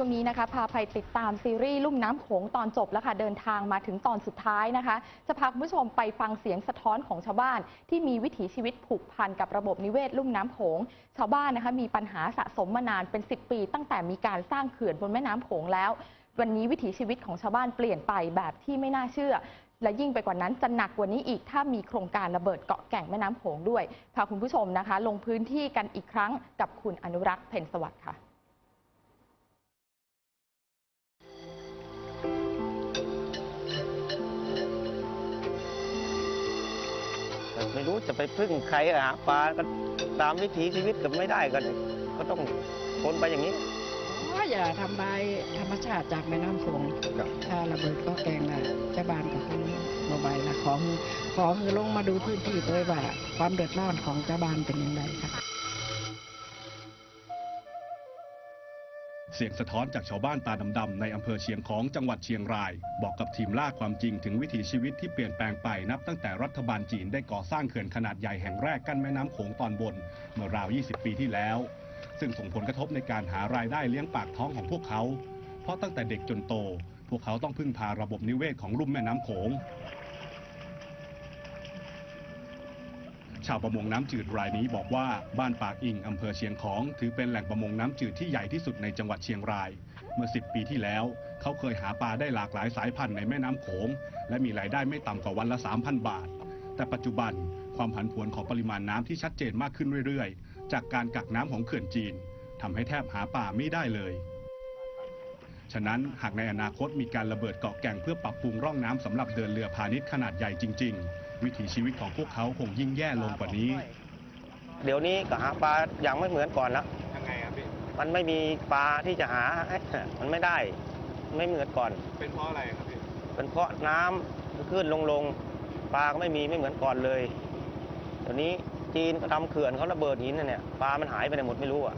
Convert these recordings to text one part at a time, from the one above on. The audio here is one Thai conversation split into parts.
ช่วงนี้นะคะพาไปติดตามซีรีส์ลุ่มน้ำโขงตอนจบแล้วค่ะเดินทางมาถึงตอนสุดท้ายนะคะ จะพาคุณผู้ชมไปฟังเสียงสะท้อนของชาวบ้าน ที่มีวิถีชีวิตผูกพันกับระบบนิเวศ ลุ่มน้ำโขงชาวบ้านนะคะมีปัญหาสะสมมานานเป็น 10 ปี ตั้งแต่มีการสร้างเขื่อนบนแม่น้ำโขงแล้ว วันนี้วิถีชีวิตของชาวบ้านเปลี่ยนไปแบบที่ไม่น่าเชื่อ และยิ่งไปกว่านั้นจะหนักกว่านี้อีก ถ้ามีโครงการระเบิดเกาะแก่งแม่น้ำโขงด้วยพาคุณผู้ชมนะคะ ลงพื้นที่กันอีกครั้งกับคุณอนุรักษ์เพ็ญสวัสดิ์ค่ะ ไม่รู้จะไปพึ่งใครอะหาปลาก็ตามวิถีชีวิตก็ไม่ได้ก็ก็ต้องทนไปอย่างนี้ว่าอย่าทำลายธรรมชาติจากแม่น้ำโขงครับถ้าระเบิดก็แกงนะเจ้าบ้านก็คือโมบายละขอคือขอคือลงมาดูพื้นที่ด้วยว่า ความเดือดร้อนของเจ้าบ้านเป็นอย่างไรค่ะ เสียงสะท้อนจากชาวบ้านตาดำๆในอำเภอเชียงของจังหวัดเชียงราย บอกกับทีมล่าความจริงถึงวิถีชีวิตที่เปลี่ยนแปลงไปนับตั้งแต่รัฐบาลจีนได้ก่อสร้างเขื่อนขนาดใหญ่แห่งแรกกั้นแม่น้ำโขงตอนบน เมื่อราว 20 ปีที่แล้ว ซึ่งส่งผลกระทบในการหารายได้เลี้ยงปากท้องของพวกเขา เพราะตั้งแต่เด็กจนโต พวกเขาต้องพึ่งพาระบบนิเวศของลุ่มแม่น้ำโขง ชาวประมงน้ำจืดรายนี้บอกว่าบ้านปากอิงอำเภอเชียงของ ถือเป็นแหล่งประมงน้ำจืดที่ใหญ่ที่สุดในจังหวัดเชียงราย เมื่อ 10 ปีที่แล้ว เขาเคยหาปลาได้หลากหลายสายพันธุ์ในแม่น้ำโขง และมีรายได้ไม่ต่ำกว่าวันละ 3,000 บาท แต่ปัจจุบันความผันผวนของปริมาณน้ำที่ชัดเจนมากขึ้นเรื่อยๆ จากการกักน้ำของเขื่อนจีนทำให้แทบหาปลาไม่ได้เลยฉะนั้นหากในอนาคตมีการระเบิดเกาะแก่งเพื่อปรับปรุงร่องน้ำสำหรับเดินเรือพาณิชย์ขนาดใหญ่จริง ๆ วิถีชีวิตของพวกเขาคงยิ่งแย่ลงกว่านี้ เดี๋ยวนี้ก็หาปลาอย่างไม่เหมือนก่อนแล้วยังไงครับพี่มันไม่มีปลาที่จะหา มันไม่ได้ ไม่เหมือนก่อน เป็นเพราะอะไรครับพี่เป็นเพราะน้ำขึ้นลงลงปลาก็ไม่มีไม่เหมือนก่อนเลยเดี๋ยวนี้จีนก็ทำเขื่อนเขาระเบิดหินน่ะเนี่ยปลามันหายไปไหนหมดไม่รู้อะ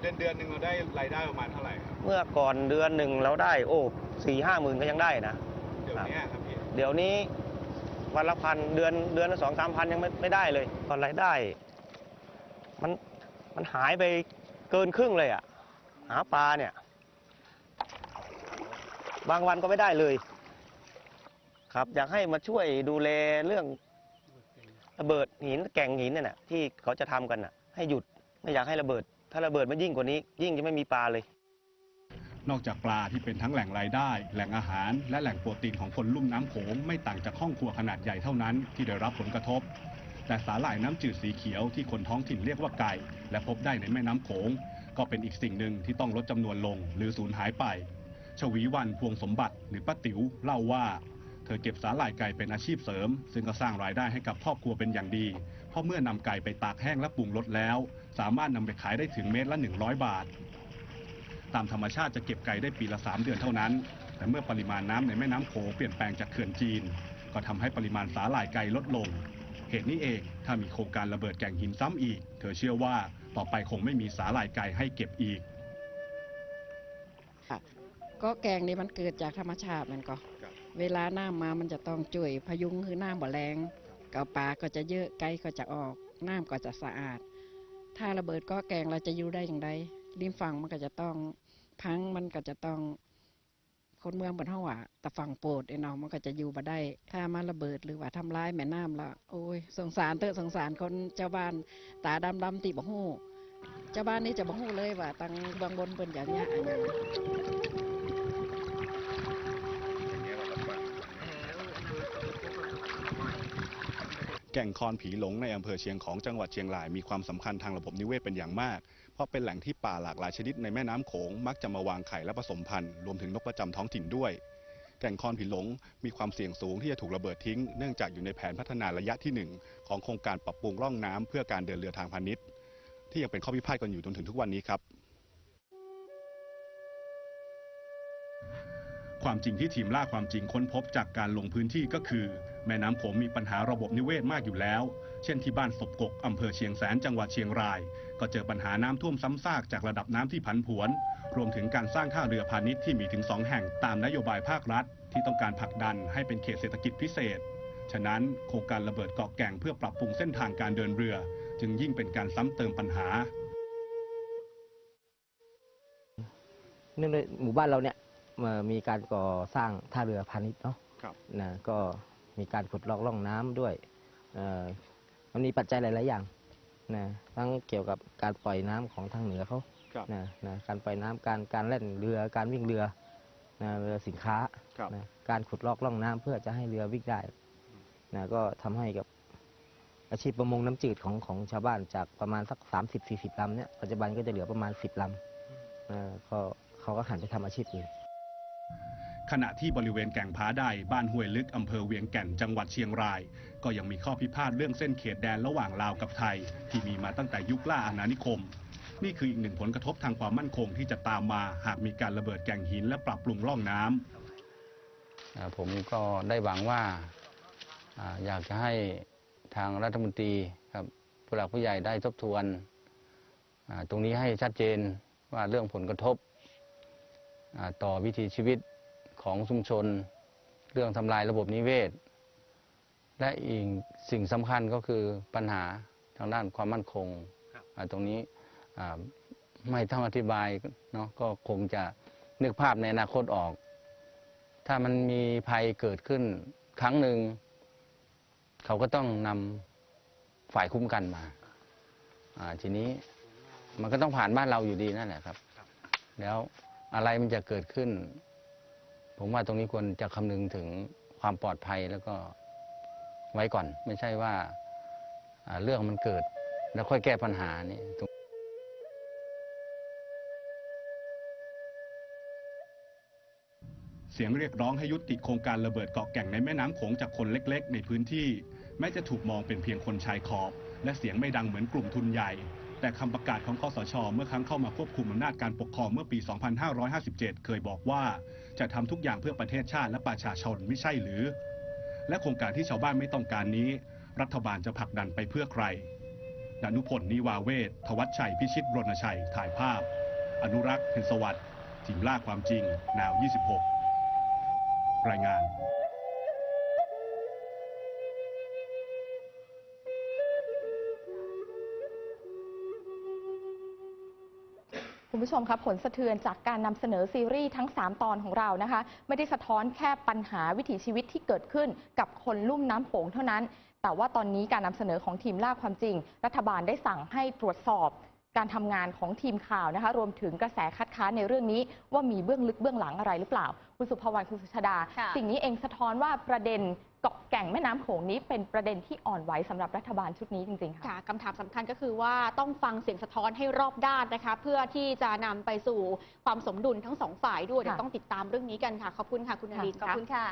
เดือนเดือนหนึ่งเราได้รายได้ประมาณเท่าไหร่ครับเมื่อก่อนเดือนหนึ่งเราได้ โอ้สี่ห้าหมื่นก็ยังได้นะ เดี๋ยวนี้ครับพี่เดี๋ยวนี้ วันละพันเดือนเดือนละสองสามพันยังไม่ไม่ได้เลยตอนรายได้ มันมันหายไปเกินครึ่งเลยอะ หาปลาเนี่ย บางวันก็ไม่ได้เลย ครับอยากให้มาช่วยดูแลเรื่องระเบิดหินแก่งหินเนี่ยนะที่เขาจะทำกันน่ะ ให้หยุดไม่อยากให้ระเบิด ถ้าระเบิดมันยิ่งกว่านี้ ยิ่งจะไม่มีปลาเลย นอกจากปลาที่เป็นทั้งแหล่งรายได้ แหล่งอาหาร และแหล่งโปรตีนของคนลุ่มน้ำโขงไม่ต่างจากห้องครัวขนาดใหญ่เท่านั้นที่ได้รับผลกระทบ แต่สาหร่ายน้ำจืดสีเขียวที่คนท้องถิ่นเรียกว่าไก่ และพบได้ในแม่น้ำโขงก็เป็นอีกสิ่งหนึ่งที่ต้องลดจำนวนลง หรือสูญหายไป ชวีวันพวงสมบัติหรือป้าติ๋วเล่าว่า เธอเก็บสาหร่ายไก่เป็นอาชีพเสริม ซึ่งก็สร้างรายได้ให้กับครอบครัวเป็นอย่างดี เพราะเมื่อนำไก่ไปตากแห้งและปรุงรสแล้ว สามารถนำไปขายได้ถึงเม็ดละ 100 บาท ตามธรรมชาติจะเก็บไก่ได้ปีละ 3 เดือนเท่านั้น แต่เมื่อปริมาณน้ำในแม่น้ำโขงเปลี่ยนแปลงจากเขื่อนจีน ก็ทำให้ปริมาณสาหร่ายไก่ลดลง เหตุนี้เองถ้ามีโครงการระเบิดแก่งหินซ้ำอีก เธอเชื่อว่าต่อไปคงไม่มีสาหร่ายไก่ให้เก็บอีกก็แกงนี่มันเกิดจากธรรมชาติมันก็เวลาน้ำมามันจะต้องจ่วยพยุงคือน้ำบ่แรงกับปลาก็จะเยอะไก่ก็จะออกน้ำก็จะสะอาด ถ้าระเบิดก็แกงเราจะอยู่ได้อย่างไรริมฝั่งมันก็จะต้อง ครั้งมันก็จะต้องคนเมืองบนห้องว่าแต่ฝั่งโปรดไอ้น้องมันก็จะอยู่มาได้ ถ้ามาระเบิดหรือว่าทำร้ายแม่น้ำละโอ้ยสงสารเตอะสงสารคนเจ้าบ้านตาดำดำตีบ่ฮู้เจ้าบ้านนี่จะบ่ฮู้เลยว่าตังบางบนเปิ้นอย่างเนี้ยอันนี้ แก่งคอนผีหลงในอำเภอเชียงของจังหวัดเชียงรายมีความสำคัญทางระบบนิเวศเป็นอย่างมาก เพราะเป็นแหล่งที่ป่าหลากหลายชนิดในแม่น้ำโขงมักจะมาวางไข่และผสมพันธุ์รวมถึงนกประจำท้องถิ่นด้วย แก่งคอนผีหลงมีความเสี่ยงสูงที่จะถูกระเบิดทิ้ง เนื่องจากอยู่ในแผนพัฒนาระยะที่หนึ่งของโครงการปรับปรุงร่องน้ำเพื่อการเดินเรือทางพาณิชย์ ที่ยังเป็นข้อพิพาทกันอยู่จนถึงทุกวันนี้ครับ ความจริงที่ทีมล่าความจริงค้นพบจากการลงพื้นที่ก็คือ แม่น้ำโขงมีปัญหาระบบนิเวศมากอยู่แล้ว เช่นที่บ้านศพกกอำเภอเชียงแสนจังหวัดเชียงราย ก็เจอปัญหาน้ำท่วมซ้ำซากจากระดับน้ำที่ผันผวน รวมถึงการสร้างท่าเรือพาณิชย์ที่มีถึง2แห่งตามนโยบายภาครัฐ ที่ต้องการผลักดันให้เป็นเขตเศรษฐกิจพิเศษ ฉะนั้นโครงการระเบิดเกาะแก่งเพื่อปรับปรุงเส้นทางการเดินเรือ จึงยิ่งเป็นการซ้ำเติมปัญหาเนื่องด้วยหมู่บ้านเราเนี่ย มีการก่อสร้างท่าเรือพาณิชย์เนาะครับนะก็มีการขุดลอกล่องน้ำด้วยเอ่อมันมีปัจจัยหลาย ๆ อย่างนะทั้งเกี่ยวกับการปล่อยน้ำของทางเหนือเขาครับนะนะการปล่อยน้ำการการเล่นเรือการวิ่งเรือนะเรือสินค้าครับนะการขุดลอกล่องน้ำเพื่อจะให้เรือวิ่งได้นะก็ทำให้กับอาชีพประมงน้ำจืดของของชาวบ้านจากประมาณสัก 30-40ลำเนี่ยปัจจุบันก็จะเหลือประมาณ 10ลำนะก็เขาก็หันไปทำอาชีพอื่น ขณะที่บริเวณแก่งผาใดบ้านห้วยลึกอำเภอเวียงแก่นจังหวัดเชียงราย ก็ยังมีข้อพิพาทเรื่องเส้นเขตแดนระหว่างลาวกับไทย ที่มีมาตั้งแต่ยุคล่าอาณานิคม นี่คืออีกหนึ่งผลกระทบทางความมั่นคงที่จะตามมาหากมีการระเบิดแก่งหินและปรับปรุงร่องน้ำอ่าผมก็ได้หวังว่าอยากจะให้ทางรัฐมนตรีครับผู้หลักผู้ใหญ่ได้ทบทวนตรงนี้ให้ชัดเจนว่าเรื่องผลกระทบต่อวิถีชีวิต ของชุมชน เรื่องทำลายระบบนิเวศ และอีกสิ่งสำคัญก็คือปัญหาทางด้านความมั่นคงอ่าตรงนี้อ่าไม่ต้องอธิบายเนาะก็คงจะนึกภาพในอนาคตออก ถ้ามันมีภัยเกิดขึ้นครั้งหนึ่ง เขาก็ต้องนำฝ่ายคุ้มกันมาอ่าทีนี้มันก็ต้องผ่านบ้านเราอยู่ดีนั่นแหละครับ แล้วอะไรมันจะเกิดขึ้น ผมว่าตรงนี้ควรจะคำนึงถึงความปลอดภัยแล้วก็ไว้ก่อน ไม่ใช่ว่าเรื่องมันเกิดแล้วค่อยแก้ปัญหานี่เสียงเรียกร้องให้ยุติโครงการระเบิดเกาะแก่งในแม่น้ำโขงจากคนเล็ก ๆ ในพื้นที่ แม้จะถูกมองเป็นเพียงคนชายขอบ และเสียงไม่ดังเหมือนกลุ่มทุนใหญ่ แต่คำประกาศของคอสช เมื่อครั้งเข้ามาควบคุมอำนาจการปกครองเมื่อปี 2557 เคยบอกว่า จะทำทุกอย่างเพื่อประเทศชาติและประชาชนไม่ใช่หรือ และโครงการที่ชาวบ้านไม่ต้องการนี้ รัฐบาลจะผลักดันไปเพื่อใครดนุพลนิวาเวศทวัชชัย พิชิตรณชัย ถ่ายภาพ อนุรักษ์เพ็ญสวัสดิ์ทีมล่าความจริงนาว 26 รายงาน คุณผู้ชมครับผลสะเทือนจากการนำเสนอซีรีส์ทั้ง 3 ตอนของเรานะคะ ไม่ได้สะท้อนแค่ปัญหาวิถีชีวิตที่เกิดขึ้นกับคนลุ่มน้ำโขงเท่านั้น แต่ว่าตอนนี้การนำเสนอของทีมล่าความจริง รัฐบาลได้สั่งให้ตรวจสอบ การทำงานของทีมข่าวนะคะ รวมถึงกระแสคัดค้านในเรื่องนี้ ว่ามีเบื้องลึกเบื้องหลังอะไรหรือเปล่า คุณสุภวรรณคุณสุชาดา ค่ะ สิ่งนี้เองสะท้อนว่าประเด็นเกาะแก่งแม่น้ำโขงนี้เป็นประเด็นที่อ่อนไหวสำหรับรัฐบาลชุดนี้จริงๆค่ะ ค่ะคำถามสำคัญก็คือว่าต้องฟังเสียงสะท้อนให้รอบด้านนะคะ เพื่อที่จะนำไปสู่ความสมดุลทั้งสองฝ่ายด้วยเดี๋ยวค่ะต้องติดตามเรื่องนี้กันค่ะ ขอบคุณค่ะคุณนรินทร์ ขอบคุณค่ะ